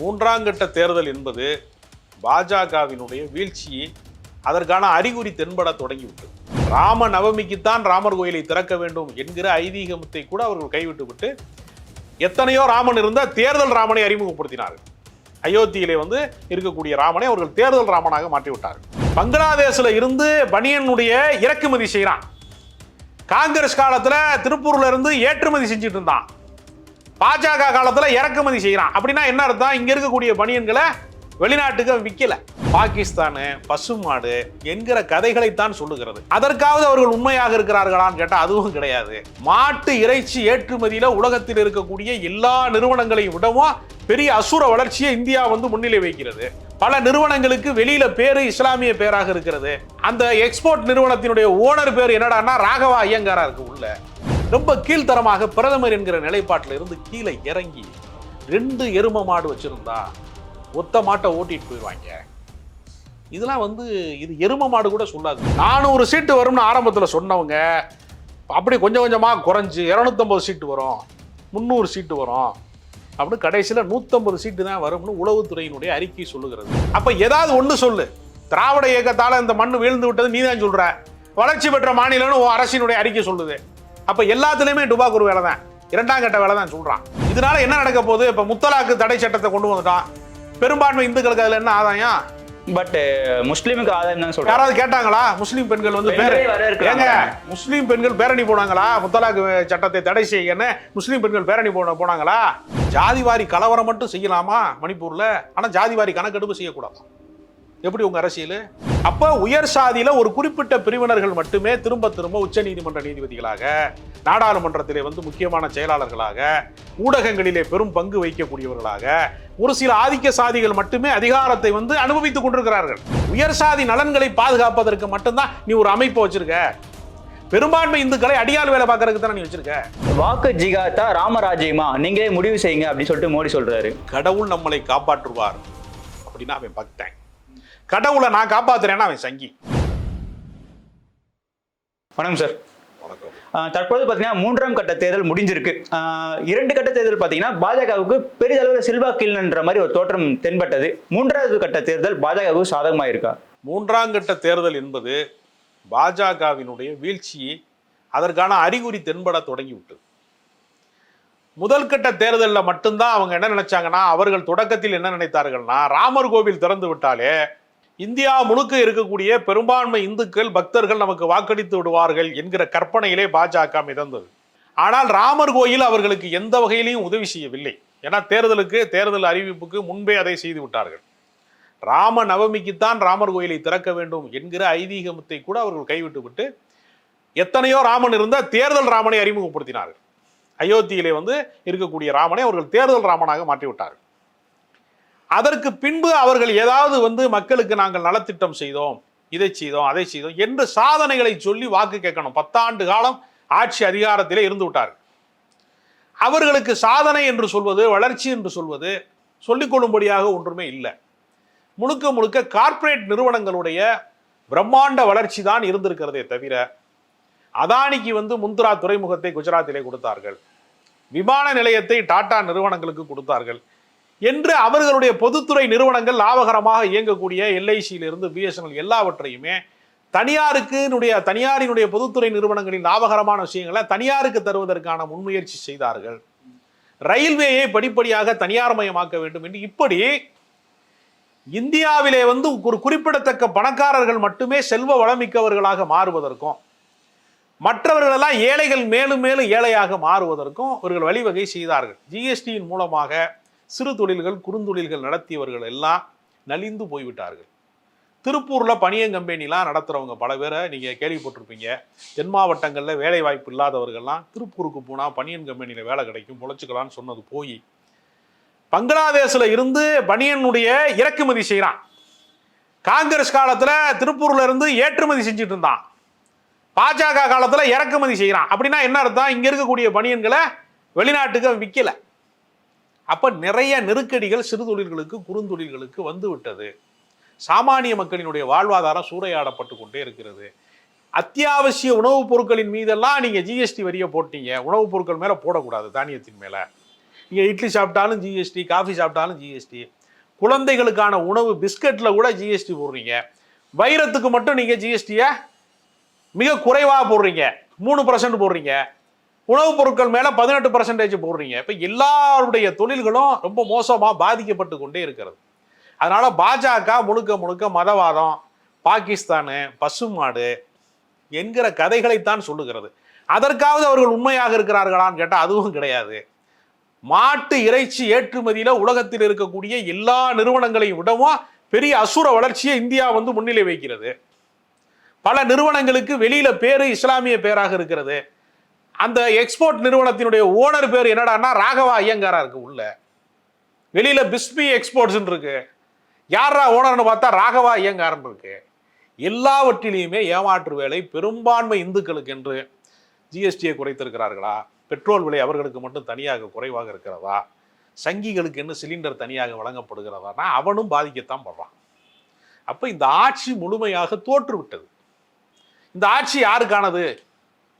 மூன்றாம் கட்ட தேர்தல் என்பது பாஜகவினுடைய வீழ்ச்சியை அதற்கான அறிகுறி தென்பட தொடங்கிவிட்டது. ராம நவமிக்குத்தான் ராமர் கோயிலை திறக்க வேண்டும் என்கிற ஐதீகத்தை கூட அவர்கள் கைவிட்டு விட்டு எத்தனையோ ராமன் இருந்தால் தேர்தல் ராமனை அறிமுகப்படுத்தினார்கள். அயோத்தியிலே வந்து இருக்கக்கூடிய ராமனை அவர்கள் தேர்தல் ராமனாக மாற்றிவிட்டார்கள். பங்களாதேஷில் இருந்து பனியனுடைய இறக்குமதி செய்கிறான் காங்கிரஸ் காலத்தில் திருப்பூர்ல இருந்து ஏற்றுமதி செஞ்சுட்டு இருந்தான். பாஜக காலத்துல இறக்குமதி செய்கிறான் அப்படின்னா என்ன அர்த்தம்? இங்க இருக்கக்கூடிய பனியன்களை வெளிநாட்டுக்கு விற்கல பாகிஸ்தானு பசுமாடு என்கிற கதைகளைத்தான் சொல்லுகிறது. அதற்காவது அவர்கள் உண்மையாக இருக்கிறார்களான்னு கேட்டால் அதுவும் கிடையாது. மாட்டு இறைச்சி ஏற்றுமதியில உலகத்தில் இருக்கக்கூடிய எல்லா நிறுவனங்களையும் விடவும் பெரிய அசுர வளர்ச்சியை இந்தியா வந்து முன்னிலை வைக்கிறது பல நிறுவனங்களுக்கு வெளியில பேரு இஸ்லாமிய பேராக இருக்கிறது. அந்த எக்ஸ்போர்ட் நிறுவனத்தினுடைய ஓனர் பேர் என்னடான்னா ராகவா ஐயங்காரா இருக்கு உள்ள. ரொம்ப கீழ்த்தரமாக பிரதமர் என்கிற நிலைப்பாட்டில் இருந்து கீழே இறங்கி ரெண்டு எரும மாடு வச்சுருந்தா ஒத்த மாட்டை ஓட்டிட்டு போயிடுவாங்க. இதெல்லாம் வந்து இது எரும மாடு கூட சொல்லாது. நானூறு சீட்டு வரும்னு ஆரம்பத்தில் சொன்னவங்க அப்படி கொஞ்சம் கொஞ்சமாக குறைஞ்சி இரநூத்தம்பது சீட்டு வரும் முந்நூறு சீட்டு வரும். அப்படின்னு கடைசியில் நூற்றம்பது சீட்டு தான் வரும்னு உளவுத்துறையினுடைய அறிக்கை சொல்லுகிறது. அப்போ ஏதாவது ஒன்று சொல்லு. திராவிட இயக்கத்தால் இந்த மண் வீழ்ந்து விட்டது நீ தான் சொல்கிற வளர்ச்சி பெற்ற மாநிலம்னு உன் அரசினுடைய அறிக்கை சொல்லுது. அப்போ எல்லாத்துலேயுமே டுபாக்கூர் வேலை தான் இரண்டாம் கட்ட வேலை தான் சொல்கிறான் இதனால என்ன நடக்க போகுது? இப்போ முத்தலாக்கு தடை சட்டத்தை கொண்டு வந்துட்டான். பெரும்பான்மை இந்துக்களுக்கு அதில் என்ன ஆதாயம்? பட் முஸ்லீமுக்கு ஆதாயம் தான் யாராவது கேட்டாங்களா? முஸ்லீம் பெண்கள் வந்து. ஏங்க முஸ்லீம் பெண்கள் பேரணி போனாங்களா? முத்தலாக் சட்டத்தை தடை செய்யன்னு முஸ்லீம் பெண்கள் பேரணி போன போனாங்களா? ஜாதிவாரி கலவரம் மட்டும் செய்யலாமா மணிப்பூர்ல? ஆனா ஜாதிவாரி கணக்கெடுப்பு செய்யக்கூடாது எப்படி உங்க அரசியல்? அப்ப உயர் சாதியில ஒரு குறிப்பிட்ட பிரிவினர்கள் மட்டுமே திரும்ப திரும்ப உச்ச நீதிமன்ற நீதிபதிகளாக நாடாளுமன்றத்திலே வந்து முக்கியமான செயலாளர்களாக ஊடகங்களிலே பெரும் பங்கு வகிக்கக்கூடியவர்களாக ஒரு சில ஆதிக்க சாதிகள் மட்டுமே அதிகாரத்தை வந்து அனுபவித்துக் கொண்டிருக்கிறார்கள். உயர் சாதி நலன்களை பாதுகாப்பதற்கு மட்டும்தான் நீ ஒரு அமைப்பை வச்சிருக்க. பெரும்பான்மை இந்துக்களை அடியாள் வேலை பார்க்கறதுக்கு தானே நீ வச்சிருக்க. வாக்கு ஜிகாத்தா ராமராஜ்யமா? நீங்களே முடிவு செய்யுங்க அப்படின்னு சொல்லிட்டு மோடி சொல்றாரு. கடவுள் நம்மளை காப்பாற்றுவார். அப்படின்னா அவன் பக்தன். கடவுளை நான் காப்பாத்துறேன்னா அவன் சங்கி. வணக்கம் சார். தற்போது பார்த்தீங்கன்னா மூன்றாம் கட்ட தேர்தல் முடிஞ்சிருக்கு. இரண்டு கட்ட தேர்தல் பார்த்தீங்கன்னா பாஜகவுக்கு பெரிதளவில் செல்வாக்கில்ன்ற மாதிரி ஒரு தோற்றம் தென்பட்டது. மூன்றாவது கட்ட தேர்தல் பாஜகவுக்கு சாதகமாக இருக்கா மூன்றாம் கட்ட தேர்தல் என்பது பாஜகவினுடைய வீழ்ச்சி அதற்கான அறிகுறி தென்பட தொடங்கிவிட்டது. முதல் கட்ட தேர்தலில் மட்டும்தான் அவங்க என்ன நினைச்சாங்கன்னா அவர்கள் தொடக்கத்தில் என்ன நினைத்தார்கள்னா ராமர் கோவில் திறந்து விட்டாலே இந்தியா முழுக்க இருக்கக்கூடிய பெரும்பான்மை இந்துக்கள் பக்தர்கள் நமக்கு வாக்களித்து விடுவார்கள் என்கிற கற்பனையிலே பாஜக மிதந்தது. ஆனால் ராமர் கோயில் அவர்களுக்கு எந்த வகையிலையும் உதவி செய்யவில்லை. ஏன்னா தேர்தலுக்கு தேர்தல் அறிவிப்புக்கு முன்பே அதை செய்து விட்டார்கள். ராம நவமிக்குத்தான் ராமர் கோயிலை திறக்க வேண்டும் என்கிற ஐதீகத்தை கூட அவர்கள் கைவிட்டு விட்டு எத்தனையோ ராமன் இருந்த தேர்தல் ராமனை அறிமுகப்படுத்தினார்கள். அயோத்தியிலே வந்து இருக்கக்கூடிய ராமனை அவர்கள் தேர்தல் ராமனாக மாற்றிவிட்டார்கள். அதற்கு பின்பு அவர்கள் ஏதாவது வந்து மக்களுக்கு நாங்கள் நலத்திட்டம் செய்தோம் இதை செய்தோம் அதை செய்தோம் என்று சாதனைகளை சொல்லி வாக்கு கேட்கணும். பத்தாண்டு காலம் ஆட்சி அதிகாரத்திலே இருந்து விட்டார்கள். அவர்களுக்கு சாதனை என்று சொல்வது வளர்ச்சி என்று சொல்வது சொல்லிக்கொள்ளும்படியாக ஒன்றுமே இல்லை. முழுக்க முழுக்க கார்ப்பரேட் நிறுவனங்களுடைய பிரம்மாண்ட வளர்ச்சி தான் இருந்திருக்கிறதே தவிர அதானிக்கு வந்து முந்த்ரா துறைமுகத்தை குஜராத்திலே கொடுத்தார்கள். விமான நிலையத்தை டாடா நிறுவனங்களுக்கு கொடுத்தார்கள். என்று அவர்களுடைய பொதுத்துறை நிறுவனங்கள் லாபகரமாக இயங்கக்கூடிய எல்ஐசியிலிருந்து பிஎஸ்என்எல் எல்லாவற்றையுமே தனியாருக்குனுடைய தனியாரினுடைய பொதுத்துறை நிறுவனங்களின் லாபகரமான விஷயங்களை தனியாருக்கு தருவதற்கான முன்முயற்சி செய்தார்கள். ரயில்வேயை படிப்படியாக தனியார் மயமாக்க வேண்டும் என்று இப்படி இந்தியாவிலே வந்து ஒரு குறிப்பிடத்தக்க பணக்காரர்கள் மட்டுமே செல்வ வளமிக்கவர்களாக மாறுவதற்கும் மற்றவர்களெல்லாம் ஏழைகள் மேலும் மேலும் ஏழையாக மாறுவதற்கும் அவர்கள் வழிவகை செய்தார்கள். ஜிஎஸ்டியின் மூலமாக சிறு தொழில்கள் குறுந்தொழில்கள் நடத்தியவர்கள் எல்லாம் நலிந்து போய்விட்டார்கள். திருப்பூரில் பனியன் கம்பெனிலாம் நடத்துகிறவங்க பல பேரை நீங்கள் கேள்விப்பட்டிருப்பீங்க. தென் மாவட்டங்களில் வேலை வாய்ப்பு இல்லாதவர்கள்லாம் திருப்பூருக்கு போனால் பனியன் கம்பெனியில் வேலை கிடைக்கும் பொழைச்சிக்கலான்னு சொன்னது போய் பங்களாதேஷில் இருந்து பனியனுடைய இறக்குமதி செய்கிறான் காங்கிரஸ் காலத்தில் திருப்பூரில் இருந்து ஏற்றுமதி செஞ்சுட்டு இருந்தான். பாஜக காலத்தில் இறக்குமதி செய்கிறான் அப்படின்னா என்ன அர்த்தம்? இங்கே இருக்கக்கூடிய பனியன்களை வெளிநாட்டுக்கு விற்கலை அப்போ நிறைய நெருக்கடிகள் சிறு தொழில்களுக்கு குறுந்தொழில்களுக்கு வந்து விட்டது. சாமானிய மக்களினுடைய வாழ்வாதாரம் சூறையாடப்பட்டு கொண்டே இருக்கிறது. அத்தியாவசிய உணவுப் பொருட்களின் மீதெல்லாம் நீங்கள் ஜிஎஸ்டி வரியை போட்டீங்க. உணவுப் பொருட்கள் மேலே போடக்கூடாது தானியத்தின் மேலே. நீங்கள் இட்லி சாப்பிட்டாலும் ஜிஎஸ்டி காஃபி சாப்பிட்டாலும் ஜிஎஸ்டி குழந்தைகளுக்கான உணவு பிஸ்கட்டில் கூட ஜிஎஸ்டி போடுறீங்க. வைரத்துக்கு மட்டும் நீங்கள் ஜிஎஸ்டியை மிக குறைவாக போடுறீங்க. மூணு பர்சன்ட் போடுறீங்க. உணவுப் பொருட்கள் மேலே பதினெட்டு பர்சன்டேஜ் போடுறீங்க. இப்போ எல்லாருடைய தொழில்களும் ரொம்ப மோசமாக பாதிக்கப்பட்டு கொண்டே இருக்கிறது. அதனால பாஜக முழுக்க முழுக்க மதவாதம் பாகிஸ்தானு பசுமாடு என்கிற கதைகளைத்தான் சொல்லுகிறது. அதற்காவது அவர்கள் உண்மையாக இருக்கிறார்களான்னு கேட்டால் அதுவும் கிடையாது. மாட்டு இறைச்சி ஏற்றுமதியில் உலகத்தில் இருக்கக்கூடிய எல்லா நிறுவனங்களையும் விடவும் பெரிய அசுர வளர்ச்சியை இந்தியா வந்து முன்னிலை வைக்கிறது பல நிறுவனங்களுக்கு வெளியில பேரு இஸ்லாமிய பேராக இருக்கிறது. அந்த எக்ஸ்போர்ட் நிறுவனத்தினுடைய ஓனர் பேர் என்னடான்னா ராகவா ஐயங்காரா இருக்கு உள்ள. வெளியில பிஸ்மி எக்ஸ்போர்ட்ஸ் இருக்கு. யாரா ஓனர்னு பார்த்தா ராகவா ஐயங்காரன் இருக்கு. எல்லாவற்றிலையுமே ஏமாற்று வேலை பெரும்பான்மை இந்துக்களுக்கு என்று ஜிஎஸ்டியை குறைத்திருக்கிறார்களா? பெட்ரோல் விலை அவர்களுக்கு மட்டும் தனியாக குறைவாக இருக்கிறதா? சங்கிகளுக்கு என்ன சிலிண்டர் தனியாக வழங்கப்படுகிறதானா? அவனும் பாதிக்கத்தான் படுறான். அப்போ இந்த ஆட்சி முழுமையாக தோற்றுவிட்டது. இந்த ஆட்சி யாருக்கானது?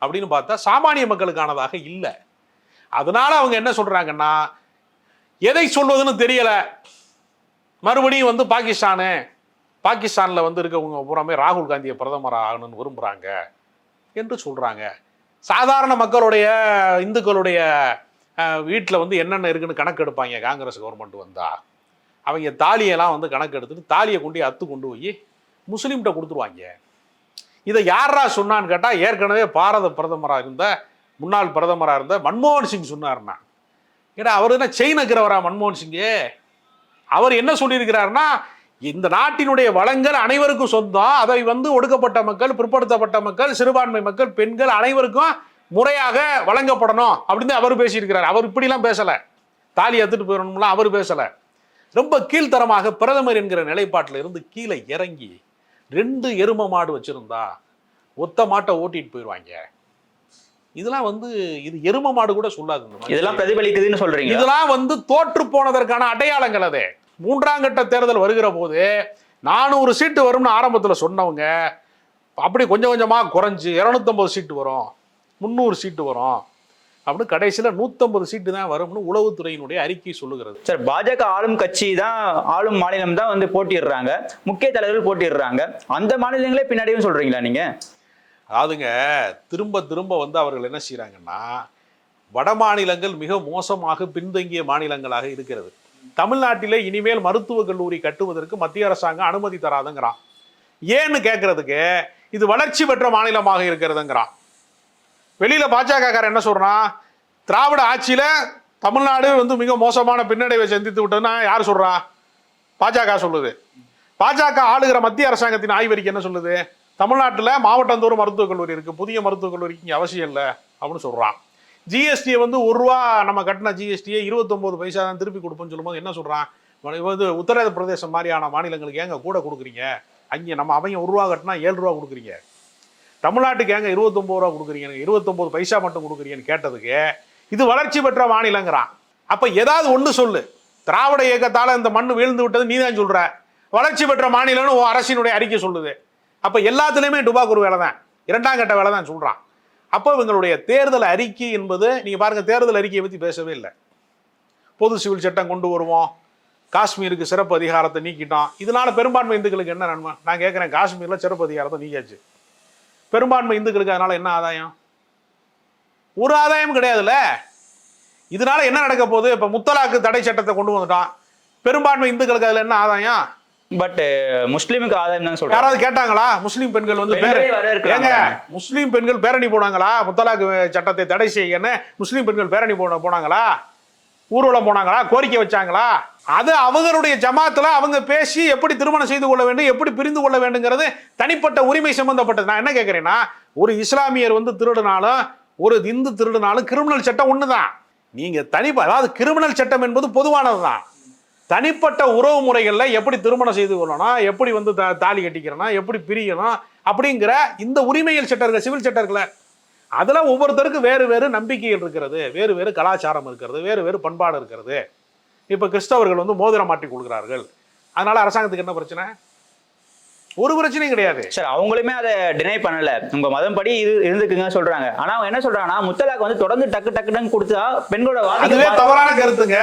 அப்படின்னு பார்த்தா சாமானிய மக்களுக்கானதாக இல்லை. அதனால அவங்க என்ன சொல்றாங்கன்னா எதை சொல்வதுன்னு தெரியல. மறுபடியும் வந்து பாகிஸ்தானு பாகிஸ்தானில் வந்து இருக்கவங்க பூராமே ராகுல் காந்தியை பிரதமர் ஆகணும்னு விரும்புகிறாங்க என்று சொல்கிறாங்க சாதாரண மக்களுடைய இந்துக்களுடைய வீட்டில் வந்து என்னென்ன இருக்குன்னு கணக்கு எடுப்பாங்க காங்கிரஸ் கவர்மெண்ட் வந்தா. அவங்க தாலியெல்லாம் வந்து கணக்கு எடுத்துட்டு தாலியை கொண்டு அத்து கொண்டு போய் முஸ்லீம்கிட்ட கொடுத்துருவாங்க. இதை யாரா சொன்னான்னு கேட்டால் ஏற்கனவே பாரத பிரதமராக இருந்த முன்னாள் பிரதமராக இருந்த மன்மோகன் சிங் சொன்னார்னா ஏன்னா அவர் என்ன செயின் இருக்கிறவரா மன்மோகன் சிங்கு? அவர் என்ன சொல்லியிருக்கிறாருன்னா இந்த நாட்டினுடைய வளங்கள் அனைவருக்கும் சொந்தம். அதை வந்து ஒடுக்கப்பட்ட மக்கள் பிற்படுத்தப்பட்ட மக்கள் சிறுபான்மை மக்கள் பெண்கள் அனைவருக்கும் முறையாக வழங்கப்படணும் அப்படின்னு அவர் பேசியிருக்கிறார். அவர் இப்படிலாம் பேசலை. தாலி எடுத்துட்டு போயிடணும்லாம் அவர் பேசலை. ரொம்ப கீழ்த்தரமாக பிரதமர் என்கிற நிலைப்பாட்டில் இருந்து கீழே இறங்கி ரெண்டு எரும மாடு வச்சிருந்தா ஒத்த மாட்டை ஓட்டிட்டு போயிடுவாங்க இதெல்லாம் வந்து இது எரும மாடு கூட சொல்லாது. இதெல்லாம் பிரதிபலிக்குதுன்னு சொல்றீங்க. இதெல்லாம் வந்து தோற்று போனதற்கான அடையாளங்கள் அது. மூன்றாம் கட்ட தேர்தல் வருகிற போது நானூறு சீட்டு வரும்னு ஆரம்பத்தில் சொன்னவங்க அப்படி கொஞ்சம் கொஞ்சமாக குறைஞ்சு இரநூத்தம்பது சீட்டு வரும் முந்நூறு சீட்டு வரும். அப்படின்னு கடைசியில் நூற்றம்பது சீட்டு தான் வரும்னு உளவுத்துறையினுடைய அறிக்கை சொல்லுகிறது. சார் பாஜக ஆளும் கட்சி தான் ஆளும் மாநிலம் தான் வந்து போட்டிடுறாங்க முக்கிய தலைவர்கள் போட்டிடுறாங்க அந்த மாநிலங்களே பின்னாடியும் சொல்றீங்களா நீங்க? அதாவதுங்க திரும்ப திரும்ப வந்து அவர்கள் என்ன செய்கிறாங்கன்னா வட மாநிலங்கள் மிக மோசமாக பின்தங்கிய மாநிலங்களாக இருக்கிறது. தமிழ்நாட்டிலே இனிமேல் மருத்துவக் கல்லூரி கட்டுவதற்கு மத்திய அரசாங்கம் அனுமதி தராதுங்கிறான். ஏன்னு கேட்கறதுக்கு இது வளர்ச்சி பெற்ற மாநிலமாக இருக்கிறதுங்கிறான். வெளியில பாஜகக்காரன் என்ன சொல்றான் திராவிட ஆட்சியில தமிழ்நாடு வந்து மிக மோசமான பின்னடைவை சந்தித்து விட்டதுன்னா யார் சொல்றா? பாஜக சொல்லுது. பாஜக ஆளுகிற மத்திய அரசாங்கத்தின் ஆய்வறிக்கை என்ன சொல்லுது? தமிழ்நாட்டில் மாவட்டந்தோறும் மருத்துவக் கல்லூரி இருக்கு. புதிய மருத்துவக் கல்லூரிக்கு இங்கே அவசியம் இல்லை அப்படின்னு சொல்றான். ஜிஎஸ்டியை வந்து ஒரு ரூபா நம்ம கட்டின ஜிஎஸ்டியை இருபத்தொம்போது பைசா தான் திருப்பி கொடுப்போம்னு சொல்லும்போது என்ன சொல்றான்? வந்து உத்தரப்பிரதேசம் மாதிரியான மாநிலங்களுக்கு ஏங்க கூட கொடுக்குறீங்க? அங்கே நம்ம அவங்க ஒரு ரூபா கட்டினா ஏழு ரூபா கொடுக்குறீங்க. தமிழ்நாட்டுக்கு ஏங்க இருபத்தொம்பது ரூபா கொடுக்குறீங்க? இருபத்தொம்பது பைசா மட்டும் கொடுக்குறீங்கன்னு கேட்டதுக்கு இது வளர்ச்சி பெற்ற மாநிலங்கிறான். அப்போ ஏதாவது ஒன்று சொல்லு. திராவிட இயக்கத்தால் இந்த மண் வீழ்ந்து விட்டது நீ தான் சொல்கிற வளர்ச்சி பெற்ற மாநிலம்னு உன் அரசினுடைய அறிக்கை சொல்லுது. அப்போ எல்லாத்துலேயுமே டுபாக்கூர் வேலை தான் இரண்டாம் கட்ட வேலை தான் சொல்கிறான் அப்போ இவங்களுடைய தேர்தல் அறிக்கை என்பது நீங்கள் பாருங்கள் தேர்தல் அறிக்கையை பற்றி பேசவே இல்லை. பொது சிவில் சட்டம் கொண்டு வருவோம். காஷ்மீருக்கு சிறப்பு அதிகாரத்தை நீக்கிட்டோம். இதனால பெரும்பான்மை இந்துக்களுக்கு என்ன நன்மை? நான் கேட்குறேன் காஷ்மீரில் சிறப்பு அதிகாரத்தை நீக்கியாச்சு. பெரும்பான்மை இந்துக்களுக்கு அதனால என்ன ஆதாயம்? ஒரு ஆதாயம் கிடையாதுல்ல? இதனால என்ன நடக்க போகுது? இப்ப முத்தலாக்கு தடை சட்டத்தை கொண்டு வந்துட்டான். பெரும்பான்மை இந்துக்களுக்கு அதுல என்ன ஆதாயம்? பட் முஸ்லீமுக்கு ஆதாயம் தான் சொல்றாங்க. யாராவது கேட்டாங்களா? முஸ்லீம் பெண்கள் வந்து. ஏங்க முஸ்லீம் பெண்கள் பேரணி போனாங்களா? முத்தலாக்கு சட்டத்தை தடை செய்யன்னு முஸ்லீம் பெண்கள் பேரணி போன போனாங்களா? ஊர்வலம் போனாங்களா? கோரிக்கை வச்சாங்களா? அது அவங்களுடைய ஜமாத்தில் அவங்க பேசி எப்படி திருமணம் செய்து கொள்ள வேண்டும் எப்படி பிரிந்து கொள்ள வேண்டுங்கிறது தனிப்பட்ட உரிமை சம்பந்தப்பட்டது. நான் என்ன கேட்குறேன்னா ஒரு இஸ்லாமியர் வந்து திருடினாலும் ஒரு இந்து திருடினாலும் கிரிமினல் சட்டம் ஒன்று தான் நீங்கள் தனி அதாவது கிரிமினல் சட்டம் என்பது பொதுவானது தான் தனிப்பட்ட உறவு முறைகளில் எப்படி திருமணம் செய்து கொள்ளணும் எப்படி வந்து த- தாலி கட்டிக்கிறனா எப்படி பிரியணும் அப்படிங்கிற இந்த உரிமைகள் சட்டர்கள் சிவில் சட்டர்களை அதில் ஒவ்வொருத்தருக்கும் வேறு வேறு நம்பிக்கைகள் இருக்கிறது வேறு வேறு கலாச்சாரம் இருக்கிறது வேறு வேறு பண்பாடு இருக்கிறது. இப்போ கிறிஸ்தவர்கள் வந்து மோதிரம் மாட்டி கொடுக்குறார்கள் அதனால அரசாங்கத்துக்கு என்ன பிரச்சனை? ஒரு பிரச்சனையும் கிடையாது. சார் அவங்களுமே அதை டினை பண்ணல. உங்க மதம் படி இது இருந்துக்குங்க சொல்றாங்க. ஆனா அவங்க என்ன சொல்றாங்கன்னா முத்தலாக் வந்து தொடர்ந்து டக்கு டக்குன்னு கொடுத்தா பெண்களோட அதுவே தவறான கருத்துங்க.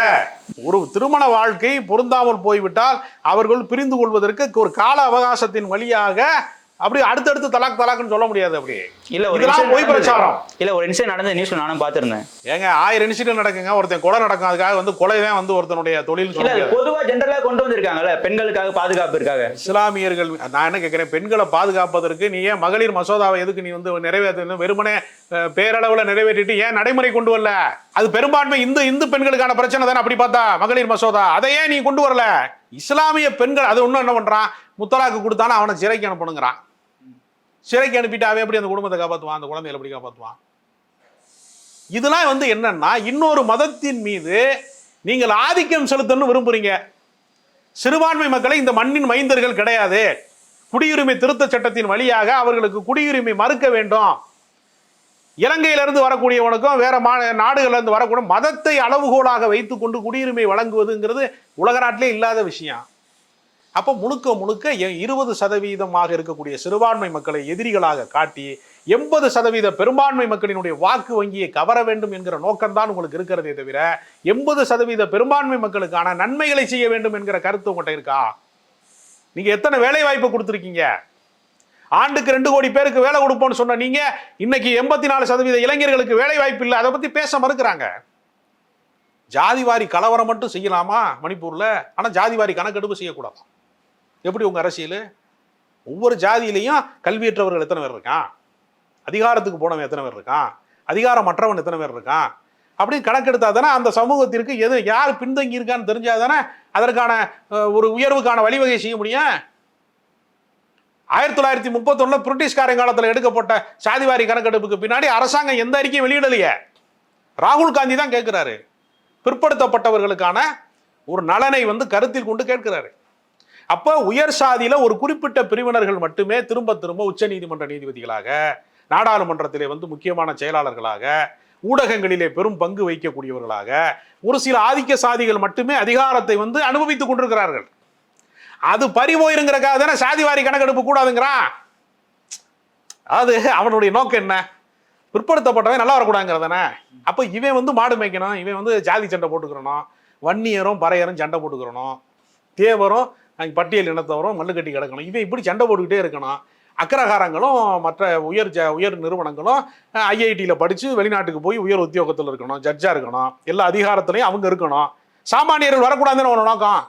ஒரு திருமண வாழ்க்கை பொருந்தாமல் போய்விட்டால் அவர்கள் பிரிந்து கொள்வதற்கு ஒரு கால அவகாசத்தின் வழியாக அப்படி அடுத்தடுத்து தலாக் தலாக்னு சொல்ல முடியாது அப்படி. இல்ல ஒரு பொய். பிரச்சாரம். இல்ல ஒரு இன்சிடென்ட் நடந்த நியூஸ்ல நானும் பாத்திருந்தேன் ஏங்க ஆயிரம் இன்சிடென்ட் நடக்குங்க ஒருத்தன் கொலை நடக்கும் அதுக்காக வந்து கொலை தான் வந்து ஒருத்தனுடைய தொழில் பொதுவா ஜென்ரலா கொண்டு வந்திருக்காங்கல்ல பெண்களுக்காக பாதுகாப்பு இருக்காங்க இஸ்லாமியர்கள் நான் என்ன கேட்கிறேன் பெண்களை பாதுகாப்பதற்கு நீ ஏன் மகளிர் மசோதாவை எதுக்கு நீ வந்து நிறைவேற்ற வெறுமனே பேரளவுல நிறைவேற்றிட்டு ஏன் நடைமுறை கொண்டு வரல? அது பெரும்பான்மை இந்து இந்து பெண்களுக்கான பிரச்சனை தானே அப்படி பார்த்தா மகளிர் மசோதா. அதை ஏன் நீ கொண்டு வரல. இஸ்லாமிய பெண்கள் அது இன்னும் என்ன பண்றான்? முத்தலாக்கு கொடுத்தானா அவனை சிறைக்கு அனுப்பணுங்கிறான். சிறைக்கு அனுப்பிட்டு அவன் எப்படி அந்த குடும்பத்தை காப்பாற்றுவான் அந்த குழந்தைகளை எப்படி காப்பாற்றுவான் இதெல்லாம் வந்து என்னன்னா இன்னொரு மதத்தின் மீது நீங்கள் ஆதிக்கம் செலுத்தணும்னு விரும்புறீங்க. சிறுபான்மை மக்களை இந்த மண்ணின் மைந்தர்கள் கிடையாது. குடியுரிமை திருத்த சட்டத்தின் வழியாக அவர்களுக்கு குடியுரிமை மறுக்க வேண்டும். இலங்கையிலிருந்து வரக்கூடியவனுக்கும் வேற மா நாடுகளிலிருந்து வரக்கூடிய மதத்தை அளவுகோலாக வைத்துக்கொண்டு குடியுரிமை வழங்குவதுங்கிறது உலக நாட்டிலே இல்லாத விஷயம். அப்போ முழுக்க முழுக்க எ- இருபது சதவீதமாக இருக்கக்கூடிய சிறுபான்மை மக்களை எதிரிகளாக காட்டி எண்பது சதவீத பெரும்பான்மை மக்களினுடைய வாக்கு வங்கியை கவர வேண்டும் என்கிற நோக்கம்தான் உங்களுக்கு இருக்கிறதே தவிர எண்பது சதவீத பெரும்பான்மை மக்களுக்கான நன்மைகளை செய்ய வேண்டும் என்கிற கருத்து உங்கள்கிட்ட இருக்கா? நீங்க எத்தனை வேலை வாய்ப்பு கொடுத்துருக்கீங்க? ஆண்டுக்கு ரெண்டு கோடி பேருக்கு வேலை கொடுப்போம்னு சொன்ன நீங்க இன்னைக்கு எண்பத்தி நாலு சதவீத இளைஞர்களுக்கு வேலை வாய்ப்பு இல்லை அதை பத்தி பேச மறுக்கிறாங்க. ஜாதிவாரி கலவரம் மட்டும் செய்யலாமா மணிப்பூர்ல? ஆனா ஜாதிவாரி கணக்கெடுப்பு செய்யக்கூடாது? எப்படி உங்கள் அரசியல்? ஒவ்வொரு ஜாதியிலையும் கல்வியற்றவர்கள் எத்தனை பேர் இருக்கான்? அதிகாரத்துக்கு போனவன் எத்தனை பேர் இருக்கான்? அதிகாரம் மற்றவன் எத்தனை பேர் இருக்கான்? அப்படின்னு கணக்கெடுத்தா தானே அந்த சமூகத்திற்கு எது யார் பின்தங்கி இருக்கான்னு தெரிஞ்சா தானே அதற்கான ஒரு உயர்வுக்கான வழிவகை செய்ய முடியும்? ஆயிரத்தி தொள்ளாயிரத்தி முப்பத்தொன்னு பிரிட்டிஷ்காரன் காலத்தில் எடுக்கப்பட்ட சாதிவாரி கணக்கெடுப்புக்கு பின்னாடி அரசாங்கம் எந்த அறிக்கையும் வெளியிடலையே. ராகுல் காந்தி தான் கேட்கிறாரு. பிற்படுத்தப்பட்டவர்களுக்கான ஒரு நலனை வந்து கருத்தில் கொண்டு கேட்கிறாரு. அப்போ உயர் சாதியில ஒரு குறிப்பிட்ட பிரிவினர்கள் மட்டுமே திரும்ப திரும்ப உச்ச நீதிமன்ற நீதிபதிகளாக நாடாளுமன்றத்திலே வந்து முக்கியமான செயலாளர்களாக ஊடகங்களிலே பெரும் பங்கு வகிக்கக்கூடியவர்களாக ஒரு சில ஆதிக்க சாதிகள் மட்டுமே அதிகாரத்தை வந்து அனுபவித்துக் கொண்டிருக்கிறார்கள். அது பறிபோயிருங்கிறக்காக தானே சாதிவாரி கணக்கெடுப்பு கூடாதுங்கிறான் அது அவனுடைய நோக்கம் என்ன? பிற்படுத்தப்பட்டவன் நல்லா வரக்கூடாதுங்கிறதானே அப்போ இவன் வந்து மாடு மேய்க்கணும் இவன் வந்து ஜாதி சண்டை போட்டுக்கிறணும் வன்னியரும் பறையரும் சண்டை போட்டுக்கிறணும் தேவரும் அங்கே பட்டியல் இனத்தவரும் மல்லு கட்டி கிடக்கணும். இவன் இப்படி சண்டை போட்டுக்கிட்டே இருக்கணும். அக்கரகாரங்களும் மற்ற உயர் ஜ உயர் நிறுவனங்களும் ஐஐடியில் படித்து வெளிநாட்டுக்கு போய் உயர் உத்தியோகத்தில் இருக்கணும். ஜட்ஜாக இருக்கணும். எல்லா அதிகாரத்துலையும் அவங்க இருக்கணும். சாமானியர்கள் வரக்கூடாதுன்னு உன்னோட நோக்கம்.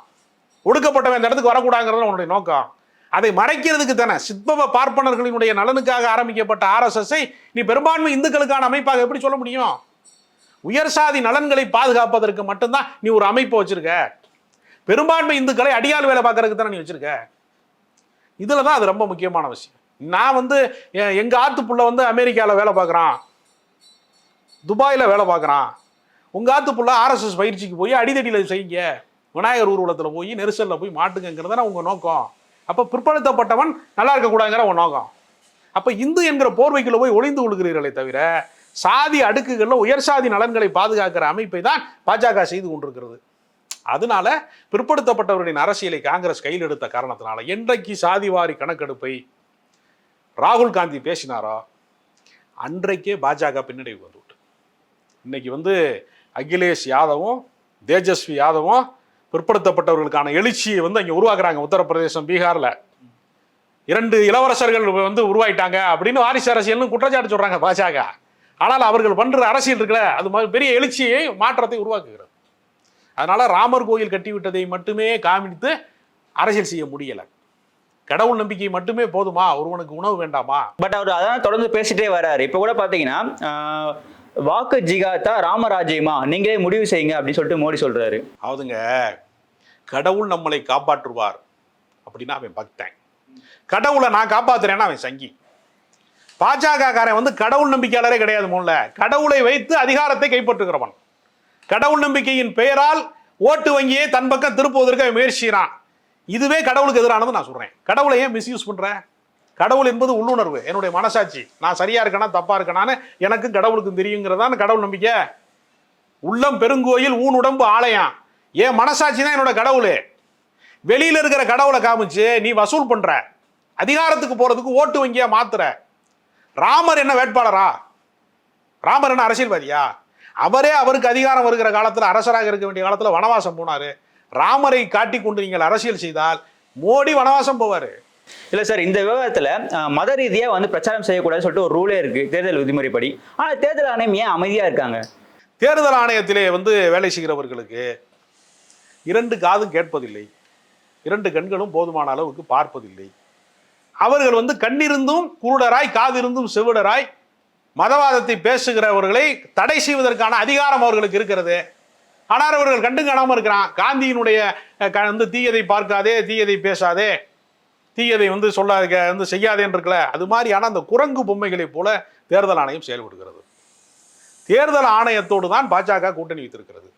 ஒடுக்கப்பட்டவன் இந்த இடத்துக்கு வரக்கூடாதுங்கிறது உன்னுடைய நோக்கம். அதை மறைக்கிறதுக்கு தானே. சித்பவ பார்ப்பனர்களினுடைய நலனுக்காக ஆரம்பிக்கப்பட்ட ஆர்எஸ்எஸ்ஐ நீ பெரும்பான்மை இந்துக்களுக்கான அமைப்பாக எப்படி சொல்ல முடியும்? உயர் சாதி நலன்களை பாதுகாப்பதற்கு மட்டும்தான் நீ ஒரு அமைப்பை வச்சிருக்க. பெரும்பான்மை இந்துக்களை அடியாள் வேலை பார்க்கறதுக்கு தானே நீ வச்சிருக்க? இதில் தான் அது ரொம்ப முக்கியமான விஷயம். நான் வந்து எ- எங்க ஆத்து புள்ள வந்து அமெரிக்காவில் வேலை பார்க்குறான். துபாயில் வேலை பார்க்குறான். உங்கள் ஆத்து புள்ள ஆர்எஸ்எஸ் பயிற்சிக்கு போய் அடிதடியில் செய்யுங்க. விநாயகர் ஊர்வலத்தில் போய் நெரிசலில் போய் மாட்டுங்கிறதான உங்கள் நோக்கம். அப்போ பிற்படுத்தப்பட்டவன் நல்லா இருக்கக்கூடாதுங்கிற உன் நோக்கம். அப்போ இந்து என்கிற போர்வைக்குள்ள போய் ஒளிந்து கொள்கிறீர்களே தவிர சாதி அடுக்குகளில் உயர் சாதி நலன்களை பாதுகாக்கிற அமைப்பை தான் பாஜக செய்து கொண்டிருக்கிறது. அதனால பிற்படுத்தப்பட்டவர்களின் அரசியலை காங்கிரஸ் கையில் எடுத்த காரணத்தினால என்றைக்கு சாதிவாரி கணக்கெடுப்பை ராகுல் காந்தி பேசினாரோ அன்றைக்கே பாஜக பின்னடைவு வந்துவிட்டு. இன்னைக்கு வந்து அகிலேஷ் யாதவும் தேஜஸ்வி யாதவும் பிற்படுத்தப்பட்டவர்களுக்கான எழுச்சியை வந்து அங்கே உருவாக்குறாங்க உத்தரப்பிரதேசம் பீகாரில். இரண்டு இளவரசர்கள் வந்து உருவாயிட்டாங்க அப்படின்னு வாரிசு அரசியல்னு குற்றச்சாட்டு சொல்கிறாங்க பாஜக. ஆனால் அவர்கள் பண்ணுற அரசியல் இருக்குல்ல அது மாதிரி பெரிய எழுச்சியை மாற்றத்தை உருவாக்குகிறது. அதனால ராமர் கோயில் கட்டிவிட்டதை மட்டுமே காமித்து அரசியல் செய்ய முடியல. கடவுள் நம்பிக்கை மட்டுமே போதுமா? ஒருவனுக்கு உணவு வேண்டாமா? பட் அவர் அதான் தொடர்ந்து பேசிட்டே வராரு. இப்போ கூட பாத்தீங்கன்னா ஆஹ், வாக்கு ஜிகாத்தா ராமராஜ்யமா? நீங்களே முடிவு செய்யுங்க அப்படின்னு சொல்லிட்டு மோடி சொல்றாரு. அவுதுங்க கடவுள் நம்மளை காப்பாற்றுவார் அப்படின்னா அவன் பக்தன். கடவுளை நான் காப்பாத்துறேன்னா அவன் சங்கி. பாஜக காரன் வந்து கடவுள் நம்பிக்கையாளரே கிடையாது முதல்ல கடவுளை வைத்து அதிகாரத்தை கைப்பற்றுகிறவன். கடவுள் நம்பிக்கையின் பெயரால் ஓட்டு வங்கியை தன் பக்கம் திருப்புவதற்கு அவன் முயற்சிக்கிறான். இதுவே கடவுளுக்கு எதிரானது நான் சொல்றேன். கடவுளை ஏன் மிஸ்யூஸ் பண்ற? கடவுள் என்பது உள்ளுணர்வு. என்னுடைய மனசாட்சி. நான் சரியா இருக்கேனா தப்பா இருக்கேனான்னு எனக்கும் கடவுளுக்கும் தெரியுங்கிறதான கடவுள் நம்பிக்கை. உள்ளம் பெருங்கோயில் ஊன் உடம்பு ஆலயம். என் மனசாட்சி தான் என்னோட கடவுள். வெளியில இருக்கிற கடவுளை காமிச்சு நீ வசூல் பண்ற. அதிகாரத்துக்கு போறதுக்கு ஓட்டு வங்கியா மாத்துற. ராமர் என்ன வேட்பாளரா? ராமர் என்ன அரசியல்வாதியா? அவரே அவருக்கு அதிகாரம் வருகிற காலத்துல அரசராக இருக்க வேண்டிய காலத்துல வனவாசம் போனாரு. ராமரை காட்டி கொண்டு நீங்கள் அரசியல் செய்தால் மோடி வனவாசம் போவாரு. இல்ல சார் இந்த விவகாரத்துல மத ரீதியா வந்து பிரச்சாரம் செய்யக்கூடாதுன்னு சொல்லிட்டு ஒரு ரூலே இருக்கு தேர்தல் விதிமுறைப்படி. ஆனா தேர்தல் ஆணையம் ஏன் அமைதியா இருக்காங்க? தேர்தல் ஆணையத்திலே வந்து வேலை செய்கிறவர்களுக்கு இரண்டு காதும் கேட்பதில்லை. இரண்டு கண்களும் போதுமான அளவுக்கு பார்ப்பதில்லை. அவர்கள் வந்து கண்ணிருந்தும் குருடராய் காதிருந்தும் செவிடராய் மதவாதத்தை பேசுகிறவர்களை தடை செய்வதற்கான அதிகாரம் அவர்களுக்கு இருக்கிறது. ஆனால் அவர்கள் கண்டு காணாமல் இருக்கிறான். காந்தியினுடைய க- வந்து தீயதை பார்க்காதே தீயதை பேசாதே தீயதை வந்து சொல்லாத வந்து செய்யாதேன்னு இருக்கல அது மாதிரியான அந்த குரங்கு பொம்மைகளைப் போல தேர்தல் ஆணையம் செயல்படுகிறது. தேர்தல் ஆணையத்தோடு தான் பாஜக கூட்டணி வைத்திருக்கிறது.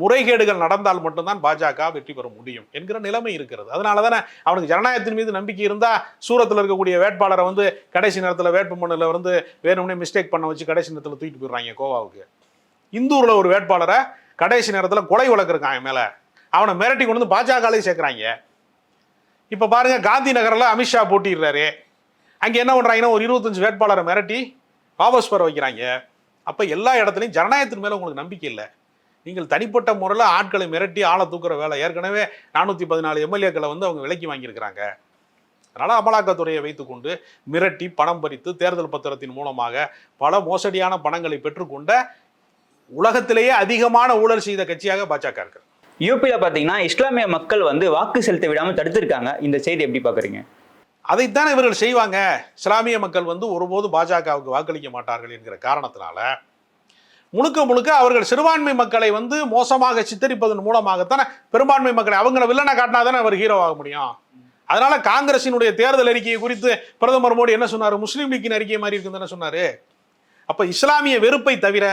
முறைகேடுகள் நடந்தால் மட்டும்தான் பாஜக வெற்றி பெற முடியும் என்கிற நிலைமை இருக்கிறது. அதனால தானே அவனுக்கு ஜனநாயகத்தின் மீது நம்பிக்கை இருந்தா சூரத்தில் இருக்கக்கூடிய வேட்பாளரை வந்து கடைசி நேரத்தில் வேட்புமனுல வந்து வேணும்னே மிஸ்டேக் பண்ண வச்சு கடைசி நேரத்தில் தூக்கிட்டு போயிடுறாங்க கோவாவுக்கு. இந்தூரில் ஒரு வேட்பாளரை கடைசி நேரத்தில் கொலை வழக்கிருக்கான் என் மேலே. அவனை மிரட்டி கொண்டு வந்து பாஜகலையும் சேர்க்குறாங்க. இப்போ பாருங்கள் காந்தி நகரில் அமித்ஷா போட்டிடுறாரு. அங்கே என்ன பண்ணுறாங்கன்னா ஒரு இருபத்தஞ்சு வேட்பாளரை மிரட்டி வாபஸ் பெற வைக்கிறாங்க. அப்போ எல்லா இடத்துலையும் ஜனநாயகத்தின் மேலே உங்களுக்கு நம்பிக்கை இல்லை. நீங்கள் தனிப்பட்ட முறையில் ஆட்களை மிரட்டி ஆளை தூக்குற வேலை. ஏற்கனவே நானூற்றி பதினாலு எம்எல்ஏக்களை வந்து அவங்க விலைக்கு வாங்கியிருக்கிறாங்க. அதனால் அமலாக்கத்துறையை வைத்துக்கொண்டு மிரட்டி பணம் பறித்து தேர்தல் பத்திரத்தின் மூலமாக பல மோசடியான பணங்களை பெற்றுக்கொண்ட உலகத்திலேயே அதிகமான ஊழல் செய்த கட்சியாக பாஜக இருக்கு யூபியில பாத்தீங்கன்னா இஸ்லாமிய மக்கள் வந்து வாக்கு செலுத்த விடாம தடுத்திருக்காங்க. இந்த செய்தி எப்படி பாக்குறீங்க? அதைத்தான் இவர்கள் செய்வாங்க. இஸ்லாமிய மக்கள் வந்து ஒருபோது பாஜகவுக்கு வாக்களிக்க மாட்டார்கள் என்கிற காரணத்தினால முழுக்க முழுக்க அவர்கள் சிறுபான்மை மக்களை வந்து மோசமாக சித்தரிப்பதன் மூலமாகத்தானே பெரும்பான்மை மக்களை அவங்கள வில்லனை காட்டினா தானே அவர் ஹீரோ ஆக முடியும். அதனால காங்கிரசினுடைய தேர்தல் அறிக்கையை குறித்து பிரதமர் மோடி என்ன சொன்னார்? முஸ்லீம் லீக்கின் அறிக்கை மாதிரி இருக்குன்னு தானே சொன்னாரு. அப்ப இஸ்லாமிய வெறுப்பை தவிர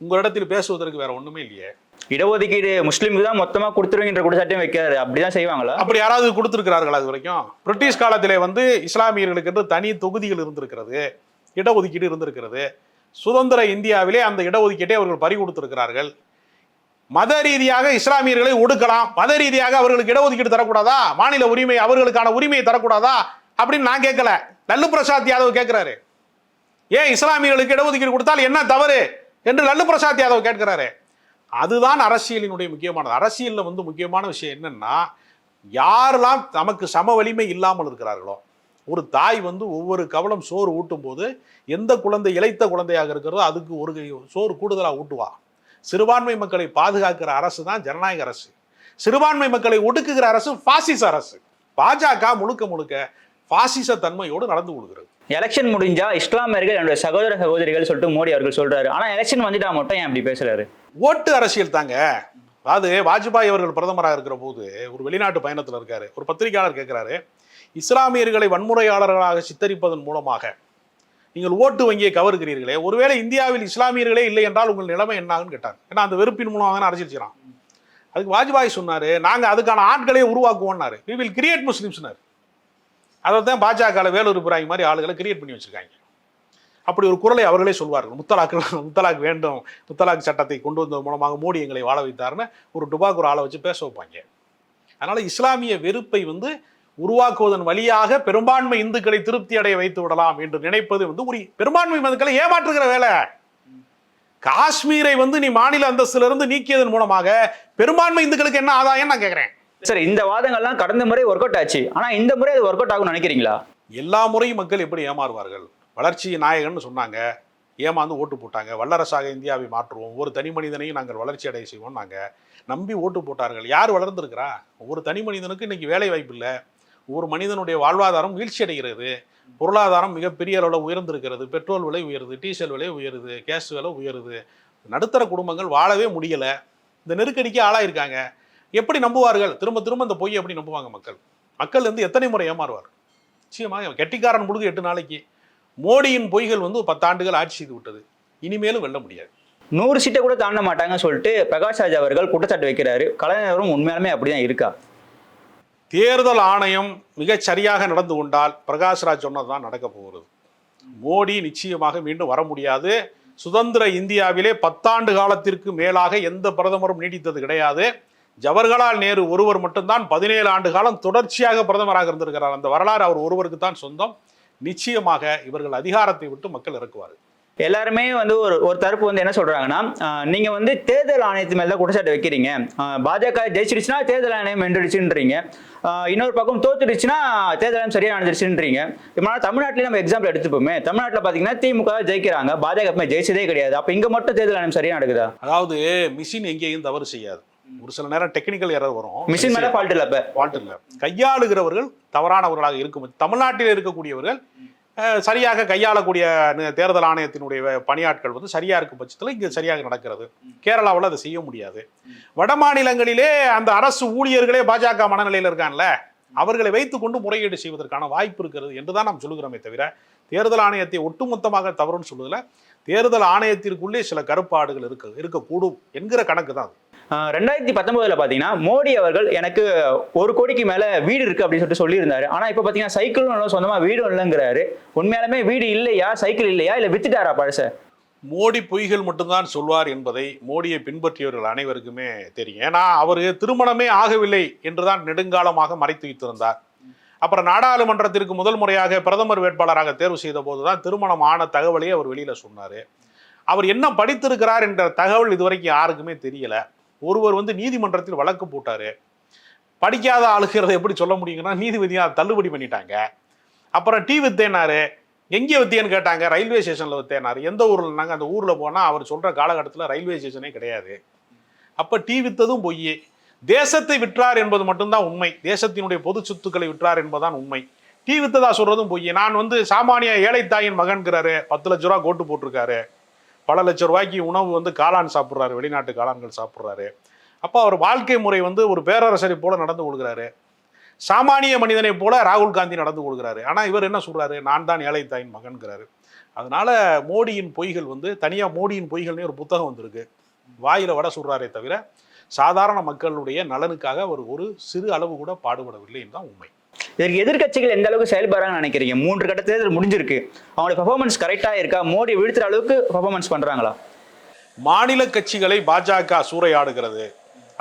உங்களிடத்தில் பேசுவதற்கு வேற ஒண்ணுமே இல்லையே. இடஒதுக்கீடு முஸ்லீமுக்கு தான் மொத்தமா கொடுத்துருவீங்கன்ற குற்றச்சாட்டையும் வைக்கிறாரு அப்படிதான் செய்வாங்களா? அப்படி யாராவது கொடுத்திருக்கிறார்கள் அது வரைக்கும்? பிரிட்டிஷ் காலத்திலே வந்து இஸ்லாமியர்களுக்கு என்று தனி தொகுதிகள் இருந்திருக்கிறது. இடஒதுக்கீடு இருந்திருக்கிறது. சுதந்திர இந்தியாவிலே அந்த இடஒதுக்கீட்டை அவர்கள் பறி கொடுத்திருக்கிறார்கள். மத ரீதியாக இஸ்லாமியர்களை ஒடுக்கலாம். மத ரீதியாக அவர்களுக்கு இடஒதுக்கீடு தரக்கூடாதா? மாநில உரிமை அவர்களுக்கான உரிமையை தரக்கூடாதா? அப்படின்னு நான் கேட்கல. லல்லு பிரசாத் யாதவ் கேட்கிறாரு. ஏன் இஸ்லாமியர்களுக்கு இடஒதுக்கீடு கொடுத்தால் என்ன தவறு? என்று லல்லு பிரசாத் யாதவ் கேட்கிறாரு. அதுதான் அரசியலினுடைய முக்கியமானது. அரசியலில் வந்து முக்கியமான விஷயம் என்னன்னா யாரெல்லாம் நமக்கு சம வலிமை இல்லாமல் இருக்கிறார்களோ ஒரு தாய் வந்து ஒவ்வொரு கவலம் சோறு ஊட்டும் போது எந்த குழந்தை இளைத்த குழந்தையாக இருக்கிறதோ அதுக்கு ஒரு சோறு கூடுதலாக ஊட்டுவா. சிறுபான்மை மக்களை பாதுகாக்கிற அரசு தான் ஜனநாயக அரசு. சிறுபான்மை மக்களை ஒடுக்குகிற அரசு பாசிச அரசு. பாஜக முழுக்க முழுக்க பாசிச தன்மையோடு நடந்து கொள்கிறது. எலெக்ஷன் முடிஞ்சா இஸ்லாமியர்கள் என்னுடைய சகோதர சகோதரிகள் சொல்லிட்டு மோடி அவர்கள் சொல்றாரு. ஆனா எலெக்ஷன் வந்துட்டா மட்டும் ஏன் அப்படி பேசுறாரு? ஓட்டு அரசியல் தாங்க. அதாவது வாஜ்பாய் அவர்கள் பிரதமராக இருக்கிற போது ஒரு வெளிநாட்டு பயணத்தில் இருக்காரு. ஒரு பத்திரிகையாளர் கேட்கிறாரு இஸ்லாமியர்களை வன்முறையாளர்களாக சித்தரிப்பதன் மூலமாக நீங்கள் ஓட்டு வங்கியை கவருகிறீர்களே ஒருவேளை இந்தியாவில் இஸ்லாமியர்களே இல்லை என்றால் உங்கள் நிலைமை என்னாகுன்னு கேட்டார். ஏன்னா அந்த வெறுப்பின் மூலமாக தான் அரசியல் அதுக்கு வாஜ்பாய் சொன்னார் நாங்கள் அதுக்கான ஆட்களை உருவாக்குவோம்னாரு. வி வில் கிரியேட் முஸ்லிம்ஸ்னாரு அதை தான் பாஜக வேலூர் பிராய் மாதிரி ஆளுகளை கிரியேட் பண்ணி வச்சுருக்காங்க. அப்படி ஒரு குரலை அவர்களே சொல்வார்கள். முத்தலாக்கு முத்தலாக் வேண்டும். முத்தலாக் சட்டத்தை கொண்டு வந்தது மூலமாக மோடி எங்களை வாழ வைத்தார்னு ஒரு டுபாக் ஒரு ஆளை வச்சு பேச வைப்பாங்க. அதனால் இஸ்லாமிய வெறுப்பை வந்து உருவாக்குவதன் வழியாக பெரும்பான்மை இந்துக்களை திருப்தி அடைய வைத்து விடலாம் என்று நினைப்பது வந்து ஒரு பெரும்பான்மை மக்களை ஏமாற்றுகிற வேலை. காஷ்மீரை வந்து நீ மாநில அந்தஸ்துல இருந்து நீக்கியதன் மூலமாக பெரும்பான்மை இந்துக்களுக்கு என்ன ஆதாயம் நான் கேட்கிறேன் சார் இந்த வாதங்கள்லாம் கடந்த முறை ஒர்க் அவுட் ஆச்சு. ஆனா இந்த முறை அது ஒர்க் அவுட் ஆகும்னு நினைக்கிறீங்களா? எல்லா முறையும் மக்கள் எப்படி ஏமாறுவார்கள்? வளர்ச்சி நாயகன்னு சொன்னாங்க. ஏமாந்து ஓட்டு போட்டாங்க. வல்லரசாக இந்தியாவை மாற்றுவோம். ஒவ்வொரு தனி மனிதனையும் நாங்கள் வளர்ச்சி அடைய செய்வோம் நாங்கள் நம்பி ஓட்டு போட்டார்கள். யார் வளர்ந்துருக்கிறா? ஒவ்வொரு தனி மனிதனுக்கு இன்னைக்கு வேலை வாய்ப்பு இல்லை. ஒரு மனிதனுடைய வாழ்வாதாரம் வீழ்ச்சி அடைகிறது பொருளாதாரம் மிகப்பெரிய அளவில் உயர்ந்திருக்கிறது. பெட்ரோல் விலை உயருது டீசல் விலை உயருது கேஸ் விலை உயருது. நடுத்தர குடும்பங்கள் வாழவே முடியலை. இந்த நெருக்கடிக்கு ஆளாயிருக்காங்க. எப்படி நம்புவார்கள்? திரும்ப திரும்ப இந்த பொய்யை எப்படி நம்புவாங்க மக்கள்? மக்கள் வந்து எத்தனை முறை ஏமாறுவார்? நிச்சயமாக கெட்டிக்காரன் முழுது எட்டு நாளைக்கு. மோடியின் பொய்கள் வந்து பத்தாண்டுகள் ஆட்சி செய்து விட்டது. இனிமேலும் வெல்ல முடியாது. நூறு சீட்டை கூட தாண்ட மாட்டாங்கன்னு சொல்லிட்டு பிரகாஷ் ராஜ் அவர்கள் குற்றச்சாட்டு வைக்கிறாரு. கலைஞரும் உண்மையாலுமே அப்படிதான் இருக்கா? தேர்தல் ஆணையம் மிகச் சரியாக நடந்து கொண்டால் பிரகாஷ்ராஜ் சொன்னதுதான் நடக்க போகிறது. மோடி நிச்சயமாக மீண்டும் வர முடியாது. சுதந்திர இந்தியாவிலே பத்தாண்டு காலத்திற்கு மேலாக எந்த பிரதமரும் நீடித்தது கிடையாது. ஜவஹர்லால் நேரு ஒருவர் மட்டும்தான் பதினேழு ஆண்டு காலம் தொடர்ச்சியாக பிரதமராக இருந்திருக்கிறார். அந்த வரலாறு அவர் ஒருவருக்கு தான் சொந்தம். நிச்சயமாக இவர்கள் அதிகாரத்தை விட்டு மக்கள் இறக்குவார் எல்லாருமே வந்து ஒரு ஒரு தரப்பு வந்து என்ன சொல்றாங்கன்னா நீங்க வந்து தேர்தல் ஆணையத்து மேல தான் குற்றச்சாட்டு வைக்கிறீங்க. பாஜக ஜெயிச்சிருச்சுன்னா தேர்தல் ஆணையம் வென்றுடுச்சுன்றீங்க. இன்னொரு பக்கம் தோத்துடுச்சுன்னா தேர்தல் சரியா நடந்துருச்சுன்றீங்க இப்போ தமிழ்நாட்டிலே நம்ம எக்ஸாம்பிள் எடுத்துப்போமே. தமிழ்நாட்டில் பார்த்தீங்கன்னா திமுக ஜெயிக்கிறாங்க. பாஜக எப்பவுமே ஜெயிச்சதே கிடையாது. அப்போ இங்க மட்டும் தேர்தல் ஆணையம் சரியா நடக்குதா? அதாவது மிஷின் எங்கேயும் தவறு செய்யாது. ஒரு சில நேரம் டெக்னிக்கல் எரர் வரும். மிஷின் மேல ஃபால்ட் இல்ல ஃபால்ட் இல்லை. கையாளுகிறவர்கள் தவறானவர்களாக இருக்கும். தமிழ்நாட்டில் இருக்கக்கூடியவர்கள் சரியாக கையாளக்கூடிய தேர்தல் ஆணையத்தினுடைய பணியாட்கள் வந்து சரியா இருக்கும் பட்சத்தில் இங்கே சரியாக நடக்கிறது. கேரளாவில் அதை செய்ய முடியாது. வட மாநிலங்களிலே அந்த அரசு ஊழியர்களே பாஜக மனநிலையில் இருக்கான்ல? அவர்களை வைத்துக்கொண்டு முறையீடு செய்வதற்கான வாய்ப்பு இருக்கிறது என்று தான் நாம் சொல்லுகிறோமே தவிர தேர்தல் ஆணையத்தை ஒட்டுமொத்தமாக தவறுன்னு சொல்லுதில்ல தேர்தல் ஆணையத்திற்குள்ளே சில கருப்பாடுகள் இருக்கு இருக்கக்கூடும் என்கிற கணக்கு தான் அது. ரெண்டாயிரத்தி பத்தொன்பதுல பாத்தீங்கன்னா மோடி அவர்கள் எனக்கு ஒரு கோடிக்கு மேல வீடு இருக்கு அப்படின்னு சொல்லிட்டு சொல்லியிருந்தாரு. ஆனா இப்ப பாத்தீங்கன்னா சைக்கிளும் இல்லை சொந்தமா வீடும் இல்லைங்கிறாரு. உண்மையாலுமே வீடு இல்லையா? சைக்கிள் இல்லையா? இல்ல வித்துட்டாரா பழச? மோடி பொய்கள் மட்டும்தான் சொல்வார் என்பதை மோடியை பின்பற்றியவர்கள் அனைவருக்குமே தெரியும். ஏன்னா அவர் திருமணமே ஆகவில்லை என்றுதான் நெடுங்காலமாக மறைத்து வைத்திருந்தார். அப்புறம் நாடாளுமன்றத்திற்கு முதல் முறையாக பிரதமர் வேட்பாளராக தேர்வு செய்த போதுதான் திருமணம் ஆன தகவலையே அவர் வெளியில சொன்னாரு. அவர் என்ன படித்திருக்கிறார் என்ற தகவல் இதுவரைக்கும் யாருக்குமே தெரியல. ஒருவர் வந்து நீதிமன்றத்தில் வழக்கு போட்டார். படிக்காத ஆளுகிறத எப்படி சொல்ல முடியுங்கன்னா நீதிபதியாக தள்ளுபடி பண்ணிட்டாங்க. அப்புறம் டீ வித்தேனாரு. எங்கே வித்தியன்னு கேட்டாங்க ரயில்வே ஸ்டேஷனில் வித்தேனார். எந்த ஊரில் நாங்கள் அந்த ஊரில் போனால் அவர் சொல்கிற காலகட்டத்தில் ரயில்வே ஸ்டேஷனே கிடையாது. அப்போ டீ வித்ததும் பொய். தேசத்தை விற்றார் என்பது மட்டும்தான் உண்மை. தேசத்தினுடைய பொது சொத்துக்களை விற்றார் என்பதுதான் உண்மை. டீ வித்ததா சொல்கிறதும் பொய். நான் வந்து சாமானிய ஏழைத்தாயின் மகன்கிறாரு. பத்து லட்ச ரூபா கோட்டு போட்டிருக்காரு. பல லட்ச ரூபாய்க்கு உணவு வந்து காளான் சாப்பிட்றாரு வெளிநாட்டு காளான்கள் சாப்பிட்றாரு. அப்போ அவர் வாழ்க்கை முறை வந்து ஒரு பேரரசரை போல நடந்து கொள்கிறாரு. சாமானிய மனிதனை போல ராகுல் காந்தி நடந்து கொள்கிறாரு. ஆனால் இவர் என்ன சொல்கிறாரு நான் தான் ஏழை தாயின் மகன்கிறாரு. அதனால மோடியின் பொய்கள் வந்து தனியாக மோடியின் பொய்கள்னே ஒரு புத்தகம் வந்திருக்கு. வாயில் வட சொல்கிறாரே தவிர சாதாரண மக்களுடைய நலனுக்காக அவர் ஒரு சிறு அளவு கூட பாடுபடவில்லை தான் உண்மை. இதற்கு எதிர்க்கட்சிகள் எந்த அளவுக்கு செயல்படுறாங்கன்னு நினைக்கிறீங்க? மூன்று கட்ட தேர்தல் முடிஞ்சிருக்கு. அவங்களுடைய பெர்ஃபார்மன்ஸ் கரெக்டா இருக்கா? மோடி வீழ்த்துற அளவுக்கு பெர்ஃபார்மன்ஸ் பண்றாங்களா? மாநில கட்சிகளை பாஜக சூறையாடுகிறது.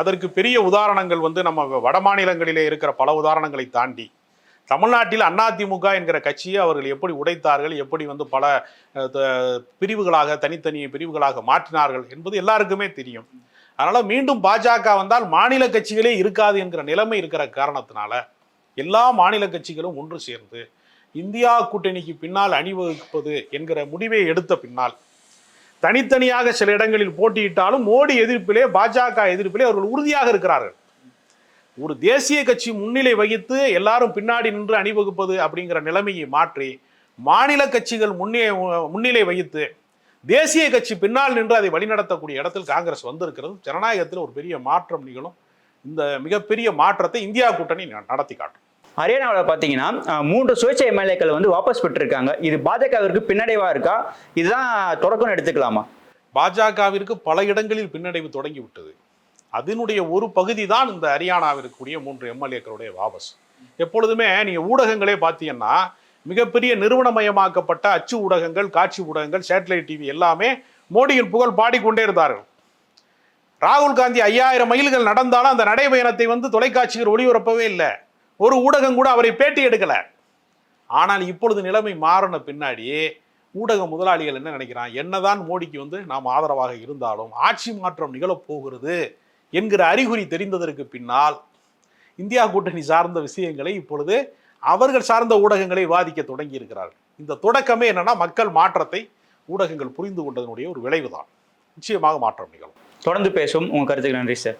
அதற்கு பெரிய உதாரணங்கள் வந்து நம்ம வட மாநிலங்களிலே இருக்கிற பல உதாரணங்களை தாண்டி. தமிழ்நாட்டில் அதிமுக என்கிற கட்சியை அவர்கள் எப்படி உடைத்தார்கள் எப்படி வந்து பல பிரிவுகளாக தனித்தனி பிரிவுகளாக மாற்றினார்கள் என்பது எல்லாருக்குமே தெரியும். அதனால் மீண்டும் பாஜக வந்தால் மாநில கட்சிகளே இருக்காது என்கிற நிலைமை இருக்கிற காரணத்தினால எல்லா மாநில கட்சிகளும் ஒன்று சேர்ந்து இந்தியா கூட்டணிக்கு பின்னால் அணிவகுப்பது என்கிற முடிவை எடுத்த பின்னால் தனித்தனியாக சில இடங்களில் போட்டியிட்டாலும் மோடி எதிர்ப்பிலே பாஜக எதிர்ப்பிலே அவர்கள் உறுதியாக இருக்கிறார்கள். ஒரு தேசிய கட்சி முன்னிலை வகித்து எல்லாரும் பின்னாடி நின்று அணிவகுப்பது அப்படிங்கிற நிலைமையை மாற்றி மாநில கட்சிகள் முன்னே முன்னிலை வகித்து தேசிய கட்சி பின்னால் நின்று அதை வழிநடத்தக்கூடிய இடத்தில் காங்கிரஸ் வந்திருக்கிறது. ஜனநாயகத்தில் ஒரு பெரிய மாற்றம் நிகழும். இந்த மிகப்பெரிய மாற்றத்தை இந்தியா கூட்டணி நடத்தி காட்டும். ஹரியானாவில் பார்த்தீங்கன்னா மூன்று சுயேட்சை எம்எல்ஏக்கள் வந்து வாபஸ் பெற்றிருக்காங்க. இது பாஜகவிற்கு பின்னடைவாக இருக்கா? இதுதான் தொடக்கம்னு எடுத்துக்கலாமா? பாஜகவிற்கு பல இடங்களில் பின்னடைவு தொடங்கி விட்டது அதனுடைய ஒரு பகுதி தான் இந்த ஹரியானாவிற்குரிய மூன்று எம்எல்ஏக்களுடைய வாபஸ். எப்பொழுதுமே நீங்கள் ஊடகங்களே பார்த்தீங்கன்னா மிகப்பெரிய நிறுவனமயமாக்கப்பட்ட அச்சு ஊடகங்கள் காட்சி ஊடகங்கள் சேட்டலைட் டிவி எல்லாமே மோடியின் புகழ் பாடிக்கொண்டே இருந்தார்கள். ராகுல் காந்தி ஐயாயிரம் மைல்கள் நடந்தாலும் அந்த நடைபயணத்தை வந்து தொலைக்காட்சிகள் ஒளிபரப்பவே இல்லை. ஒரு ஊடகம் கூட அவரை பேட்டி எடுக்கல. ஆனால் இப்பொழுது நிலைமை மாறின பின்னாடி ஊடக முதலாளிகள் என்ன நினைக்கிறான் என்னதான் மோடிக்கு வந்து நாம் ஆதரவாக இருந்தாலும் ஆட்சி மாற்றம் நிகழப்போகிறது என்கிற அறிகுறி தெரிந்ததற்கு பின்னால் இந்தியா கூட்டணி சார்ந்த விஷயங்களை இப்பொழுது அவர்கள் சார்ந்த ஊடகங்களை வாதிக்க தொடங்கி இருக்கிறார்கள் இந்த தொடக்கமே என்னன்னா மக்கள் மாற்றத்தை ஊடகங்கள் புரிந்து கொண்டதனுடைய ஒரு விளைவுதான். நிச்சயமாக மாற்றம் நிகழும். தொடர்ந்து பேசும் உங்கள் கருத்துக்கு நன்றி சார்.